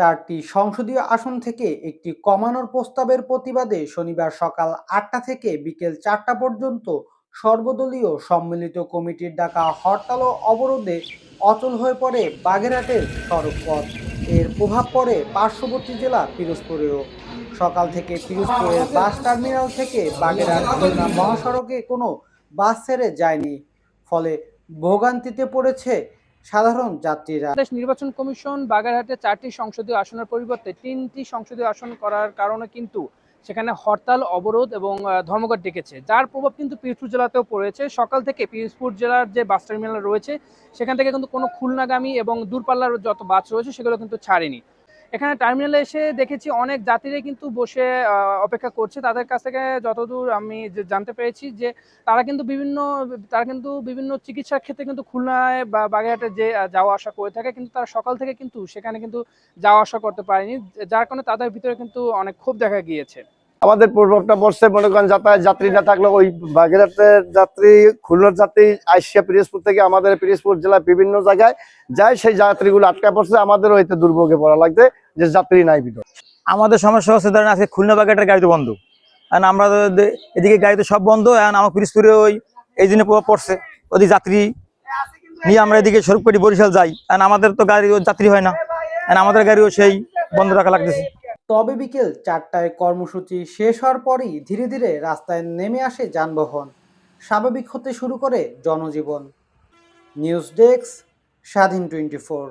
চারটি সংসদীয় আসন থেকে একটি কমানোর প্রস্তাবের প্রতিবাদে শনিবার সকাল আটটা থেকে বিকেল চারটা পর্যন্ত সর্বদলীয় সম্মিলিত কমিটির ডাকা হরতাল ও অবরোধে অচল হয়ে পড়ে বাগেরহাটের সড়কপথ। এর প্রভাব পড়ে পার্শ্ববর্তী জেলা পিরোজপুরেও সকাল থেকে পিরোজপুরের বাস টার্মিনাল থেকে বাগেরহাট খুলনা মহাসড়কে কোনো বাস ছেড়ে যায়নি। ফলে ভোগান্তিতে পড়েছে সাধারণ যাত্রীরা। নির্বাচন কমিশন বাগেরহাটে চারটি সংসদীয় আসনের পরিবর্তে তিনটি সংসদীয় আসন করার কারণে কিন্তু সেখানে হরতাল, অবরোধ এবং ধর্মঘট ডেকেছে। যার প্রভাব কিন্তু পিরপুর জেলাতেও পড়েছে। সকাল থেকে পিরোজপুর জেলার যে বাস টার্মিনাল রয়েছে, সেখান থেকে কিন্তু কোনো খুলনাগামী এবং দূরপাল্লার যত বাস রয়েছে, সেগুলো কিন্তু ছাড়েনি। এখানে টার্মিনালে এসে দেখেছি অনেক যাত্রীরা কিন্তু বসে অপেক্ষা করছে। তাদের কাছ থেকে যতদূর আমি জানতে পেরেছি যে তারা কিন্তু বিভিন্ন, তারা কিন্তু বিভিন্ন চিকিৎসার ক্ষেত্রে কিন্তু খুলনায় বা বাগেরহাটে যে যাওয়া আসা করে থাকে কিন্তু তারা সকাল থেকে কিন্তু সেখানে কিন্তু যাওয়া আসা করতে পারেনি। যার কারণে তাদের ভিতরে কিন্তু অনেক ক্ষোভ দেখা গিয়েছে। আমাদের প্রভাবটা পড়ছে মনে করেন যাতায়াত যাত্রী না থাকলে ওই বাগেরহাটের যাত্রী, খুলনার যাত্রী, আইসিয়া পিরিজপুর থেকে আমাদের পিরিজপুর জেলার বিভিন্ন জায়গায় যায়, সেই যাত্রীগুলো আটকা পড়ছে। আমাদের হইতে দুর্ভোগে পড়া লাগছে যে যাত্রী নাই ভিতর। আমাদের সমস্যা হচ্ছে, ধরেন আজকে খুলনা বাগেটের গাড়ি তো বন্ধ। আর আমরা এদিকে গাড়ি তো সব বন্ধ, এখন আমার পিরিজপুরে ওই এই দিনে প্রভাব পড়ছে। ওদিক যাত্রী নিয়ে আমরা এদিকে স্বরূপকাটি বরিশাল যাই। আর আমাদের তো গাড়ি, যাত্রী হয় না। আর আমাদের গাড়িও সেই বন্ধ রাখা লাগতেছে। তবে বিকেল চারটায় কর্মসূচি শেষ হওয়ার পরই ধীরে ধীরে রাস্তায় নেমে আসে যানবাহন। স্বাভাবিক হতে শুরু করে জনজীবন। News desk, Swadhin twenty four.